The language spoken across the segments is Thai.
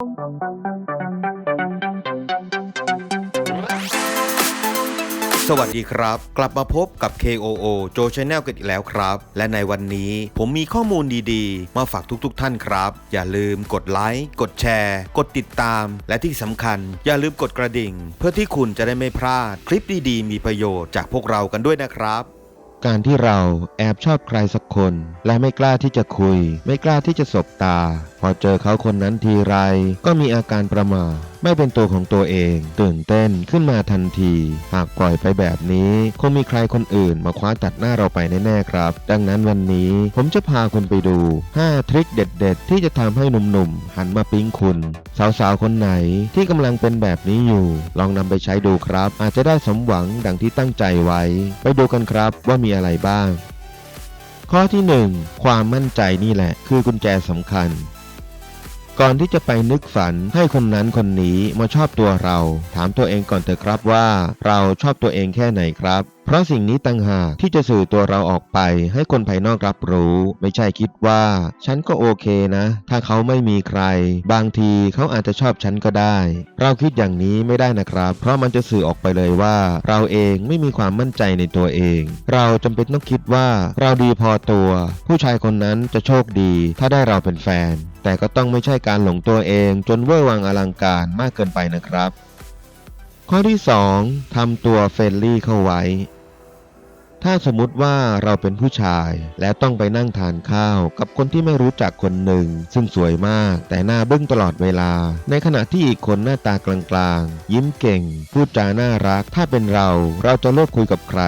สวัสดีครับ กลับมาพบกับ KOO โจ Channel กันอีกแล้วครับ และในวันนี้ผมมีข้อมูลดีๆ มาฝากทุกๆท่านครับ อย่าลืมกดไลค์กดแชร์ กดติดตาม และที่สำคัญ อย่าลืมกดกระดิ่ง เพื่อที่คุณจะได้ไม่พลาด คลิปดีๆ มีประโยชน์จากพวกเรากันด้วยนะครับการที่เราแอบชอบใครสักคน และไม่กล้าที่จะคุย ไม่กล้าที่จะสบตาพอเจอเขาคนนั้นทีไร ก็มีอาการประมาไม่เป็นตัวของตัวเอง ตื่นเต้นขึ้นมาทันที หากปล่อยไปแบบนี้ คงมีใครคนอื่นมาคว้าตัดหน้าเราไปแน่ๆครับ ดังนั้นวันนี้ผมจะพาคุณไปดู 5 ทริคเด็ด ๆ ที่จะทำให้หนุ่มๆ หันมาปิ๊งคุณ สาวๆ คนไหนที่กำลังเป็นแบบนี้อยู่ ลองนำไปใช้ดูครับ อาจจะได้สมหวังดังที่ตั้งใจไว้ ไปดูกันครับว่ามีอะไรบ้าง ข้อที่ 1 ความมั่นใจนี่แหละ คือกุญแจสำคัญ ก่อนที่จะไปนึกฝันให้คนนั้นคนนี้มาชอบตัวเรา ถามตัวเองก่อนเถอะครับว่า เราชอบตัวเองแค่ไหนครับ เพราะสิ่งนี้ต่างหากที่จะสื่อตัวเราออกไปให้คนภายนอกรับรู้ ไม่ใช่คิดว่า ฉันก็โอเคนะ ถ้าเขาไม่มีใคร บางทีเขาอาจจะชอบฉันก็ได้ เราคิดอย่างนี้ไม่ได้นะครับ เพราะมันจะสื่อออกไปเลยว่า เราเองไม่มีความมั่นใจในตัวเอง เราจำเป็นต้องคิดว่า เราดีพอตัว ผู้ชายคนนั้นจะโชคดี ถ้าได้เราเป็นแฟน แต่ก็ต้องไม่ใช่การหลงตัวเองจนเวอร์วังอลังการมากเกินไปนะครับ ข้อที่ 2ทำตัวเฟรนลี่เข้าไว้ ถ้าสมมติว่าเราเป็นผู้ชาย และต้องไปนั่งทานข้าว กับคนที่ไม่รู้จักคนหนึ่ง ซึ่งสวยมาก แต่หน้าบึ้งตลอดเวลา ในขณะที่อีกคนหน้าตากลางๆ ยิ้มเก่ง พูดจาน่ารัก ถ้าเป็นเรา เราจะเลือกคุยกับใคร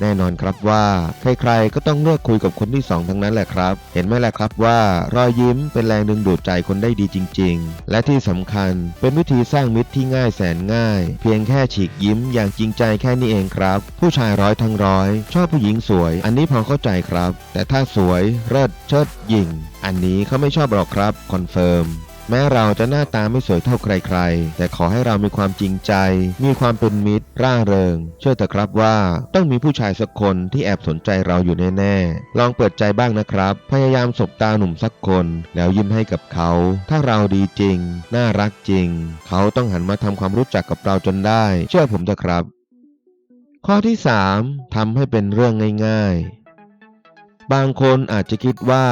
แน่นอนครับว่า ใครๆก็ต้องเลือกคุยกับคนที่สองทั้งนั้นแหละครับ เห็นไหมล่ะครับว่ารอยยิ้มเป็นแรงดึงดูดใจคนได้ดีจริง ๆ และที่สำคัญเป็นวิธีสร้างมิตรที่ง่ายแสนง่าย เพียงแค่ฉีกยิ้มอย่างจริงใจแค่นี้เองครับ ผู้ชายร้อยทั้งร้อย ชอบผู้หญิงสวย อันนี้พอเข้าใจครับ แต่ถ้าสวยเลิศเชิดหยิ่ง อันนี้เขาไม่ชอบหรอกครับคอนเฟิร์ม แม้เราจะหน้าตาไม่สวยเท่าใครๆ แต่ขอให้เรามีความจริงใจ มีความเป็นมิตร ร่าเริง เชื่อเถอะครับว่าต้องมีผู้ชายสักคนที่แอบสนใจเราอยู่แน่ๆ ลองเปิดใจบ้างนะครับ พยายามสบตาหนุ่มสักคน แล้วยิ้มให้กับเขา ถ้าเราดีจริง น่ารักจริง เขาต้องหันมาทำความรู้จักกับเราจนได้ เชื่อผมเถอะครับ ข้อที่ 3ทำให้เป็นเรื่องง่าย ๆ บางคนอาจจะคิดว่า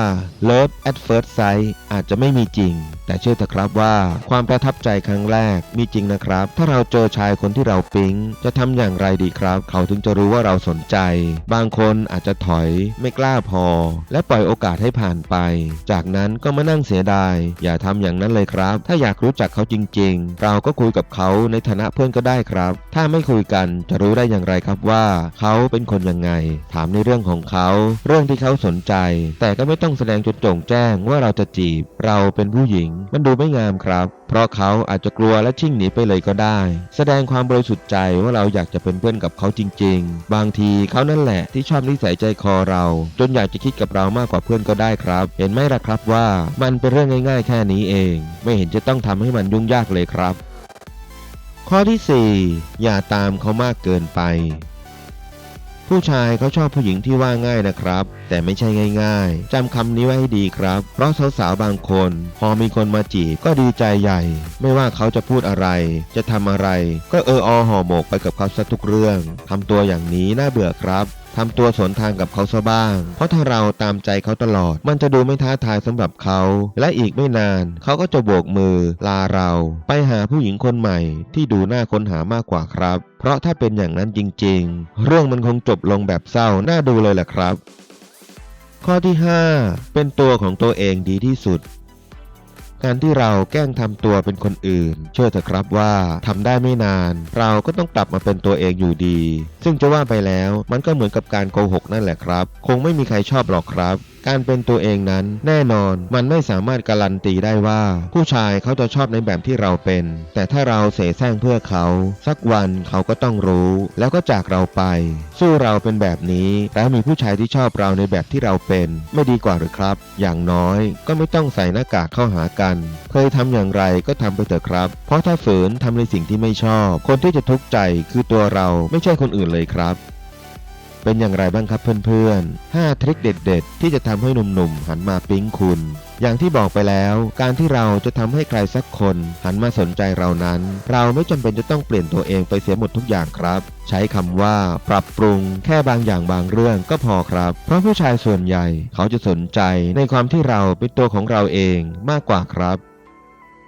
Love at first sight อาจจะไม่มีจริง แต่เชื่อเถอะครับว่าความประทับใจครั้งแรกมีจริงนะครับ ถ้าเราเจอชายคนที่เราปิ๊ง จะทำอย่างไรดีครับ เขาถึงจะรู้ว่าเราสนใจ บางคนอาจจะถอยไม่กล้าพอ และปล่อยโอกาสให้ผ่านไป จากนั้นก็มานั่งเสียดาย อย่าทำอย่างนั้นเลยครับ ถ้าอยากรู้จักเขาจริง ๆ เราก็คุยกับเขาในฐานะเพื่อนก็ได้ครับ ถ้าไม่คุยกันจะรู้ได้อย่างไรครับว่า เขาเป็นคนยังไง ถามในเรื่องของเขา เรื่องที่เขาขาสนใจ แต่ก็ไม่ต้องแสดงจนโจ่งแจ้งว่าเราจะจีบ เราเป็นผู้หญิง มันดูไม่งามครับ เพราะเขาอาจจะกลัวและชิ่งหนีไปเลยก็ได้ แสดงความบริสุทธิ์ใจว่าเราอยากจะเป็นเพื่อนกับเขาจริง ๆ บางทีเขานั่นแหละที่ชอบนิสัยใจคอเรา จนอยากจะคิดกับเรามากกว่าเพื่อนก็ได้ครับ เห็นไหมล่ะครับว่ามันเป็นเรื่องง่าย ๆ แค่นี้เอง ไม่เห็นจะต้องทำให้มันยุ่งยากเลยครับ ข้อที่ 4 อย่าตามเขามากเกินไป ผู้ชายเขาชอบผู้หญิงที่ว่าง่ายนะครับ แต่ไม่ใช่ง่าย ๆจำคำนี้ไว้ให้ดีครับ เพราะสาวๆบางคน พอมีคนมาจีบก็ดีใจใหญ่ ไม่ว่าเขาจะพูดอะไร จะทำอะไร ก็เอออห่อหมกไปกับเขาซะทุกเรื่องทำตัวอย่างนี้น่าเบื่อครับ ทำตัวสวนทางกับเขาซะบ้าง เพราะถ้าเราตามใจเขาตลอด มันจะดูไม่ท้าทายสำหรับเขา และอีกไม่นาน เขาก็จะโบกมือ ลาเรา ไปหาผู้หญิงคนใหม่ที่ดูน่าค้นหามากกว่าครับ เพราะถ้าเป็นอย่างนั้นจริง ๆ เรื่องมันคงจบลงแบบเศร้าน่าดูเลยแหละครับ ข้อที่ 5 เป็นตัวของตัวเองดีที่สุด การที่เราแกล้งทำตัวเป็นคนอื่น เชื่อเถอะครับว่าทำได้ไม่นาน เราก็ต้องกลับมาเป็นตัวเองอยู่ดี ซึ่งจะว่าไปแล้วมันก็เหมือนกับการโกหกนั่นแหละครับ คงไม่มีใครชอบหรอกครับ การเป็นตัวเองนั้นแน่นอนมันไม่สามารถการันตีได้ว่า ผู้ชายเขาจะชอบในแบบที่เราเป็น แต่ถ้าเราเสแสร้งเพื่อเขา สักวันเขาก็ต้องรู้ แล้วก็จากเราไป สู้เราเป็นแบบนี้แล้วมีผู้ชายที่ชอบเราในแบบที่เราเป็น ไม่ดีกว่าหรือครับ อย่างน้อยก็ไม่ต้องใส่หน้ากากเข้าหากัน เคยทำอย่างไรก็ทำไปเถอะครับ เพราะถ้าฝืนทำในสิ่งที่ไม่ชอบ คนที่จะทุกข์ใจคือตัวเราไม่ใช่คนอื่นเลยครับ เป็นอย่างไรบ้างครับเพื่อนๆ 5 ทริคเด็ด ๆ ที่จะทำให้หนุ่มๆ หันมาปิ๊งคุณ อย่างที่บอกไปแล้ว การที่เราจะทำให้ใครสักคนหันมาสนใจเรานั้น เราไม่จำเป็นจะต้องเปลี่ยนตัวเองไปเสียหมดทุกอย่างครับ ใช้คำว่าปรับปรุงแค่บางอย่างบางเรื่องก็พอครับ เพราะผู้ชายส่วนใหญ่เขาจะสนใจในความที่เราเป็นตัวของเราเองมากกว่าครับ